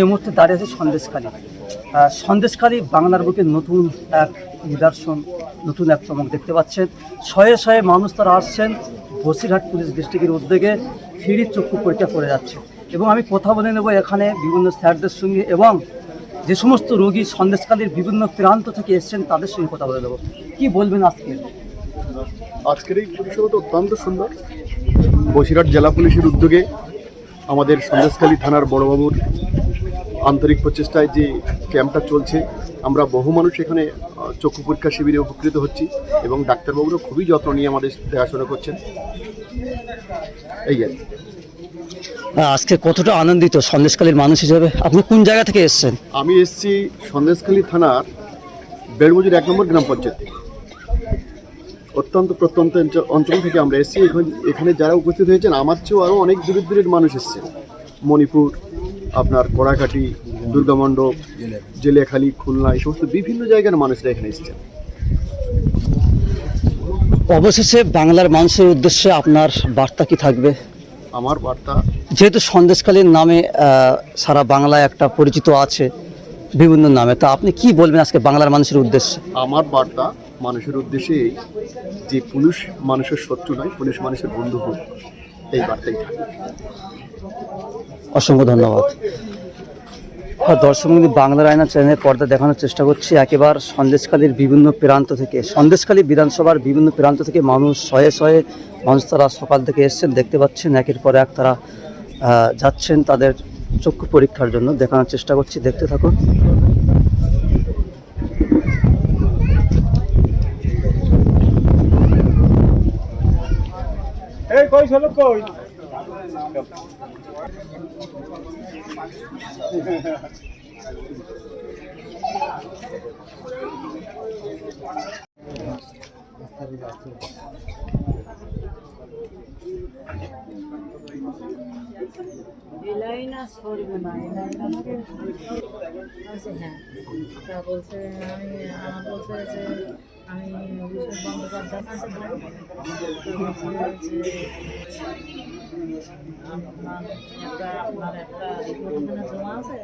এই মুহূর্তে দাঁড়িয়ে আছে সন্দেশকালী সন্দেশকালী বাংলার বুকে নতুন এক নিদর্শন, নতুন এক চমক দেখতে পাচ্ছেন। শয়ে শয়ে মানুষ তারা আসছেন, বসিরহাট পুলিশ ডিস্ট্রিক্টের উদ্যোগে ফ্রি চক্ষু পরীক্ষা করে যাচ্ছে। এবং আমি কথা বলে নেব এখানে বিভিন্ন স্যারদের সঙ্গে এবং যে সমস্ত রোগী সন্দেশকালীর বিভিন্ন প্রান্ত থেকে এসছেন, তাদের সঙ্গে কথা বলে দেবো কি বলবেন আজকে? আজকের এই পরিষেবাটা অত্যন্ত সুন্দর। বসিরহাট জেলা পুলিশের উদ্যোগে আমাদের সন্দেশকালী থানার বড়বাবুর আন্তরিক প্রচেষ্টায় যে ক্যাম্পটা চলছে আমরা বহু মানুষ এখানে চক্ষু পরীক্ষা শিবিরে উপকৃত হচ্ছি এবং ডাক্তারবাবুরা খুবই যত্ন নিয়ে আমাদের দেখাশোনা করছেন। এই আর আজকে কতটা আনন্দিত সন্দেশখালীর মানুষ হিসেবে? আপনি কোন জায়গা থেকে এসছেন? আমি এসেছি সন্দেশখালী থানার বেড়মজুর এক নম্বর গ্রাম পঞ্চায়েত থেকে। অত্যন্ত প্রত্যন্ত অঞ্চল- থেকে আমরা এসেছি। এখন এখানে যারা উপস্থিত হয়েছেন আমার চেয়েও আরও অনেক দূরের দূরের মানুষ এসছে মণিপুর আপনার কড়াকাটি দুর্গামণ্ডপ জেলেখালি খুলনা এই সমস্ত বিভিন্ন জায়গার মানুষরা এখানে এসেছেন। অবশেষে বাংলার মানুষের উদ্দেশ্যে আপনার বার্তা কি থাকবে? আমার বার্তা? যেহেতু সন্দেশকালীন নামে সারা বাংলায় একটা পরিচিত আছে বিভিন্ন নামে তা আপনি কি বলবেন আজকে বাংলার মানুষের উদ্দেশ্যে? আমার বার্তা মানুষের উদ্দেশ্যে যে পুলিশ মানুষের শত্রু নয় পুলিশ মানুষের বন্ধু হোক এই বার্তাই থাকে অসংখ্য ধন্যবাদ। আর দর্শক বাংলার আয়না চ্যানেলের পর্দা দেখানোর চেষ্টা করছি। একেবারে সন্দেশখালীর বিভিন্ন প্রান্ত থেকে, সন্দেশখালী বিধানসভার বিভিন্ন প্রান্ত থেকে মানুষ শয়ে শয়ে, মানুষ তারা সকাল থেকে এসছেন, দেখতে পাচ্ছেন, একের পর এক তারা যাচ্ছেন তাদের চক্ষু পরীক্ষার জন্য। দেখানোর চেষ্টা করছি, দেখতে থাকুন। কই চলো কই? এলাই না সরবে না এলাই না বলছে হ্যাঁ তা বলছে আমি বলছে যে আমি অভিষেক বন্দ্যোপাধ্যায় কাছে যাব তো বলছে যে আপনার একটা আপনার একটা রিপোর্ট ওখানে জমা আছে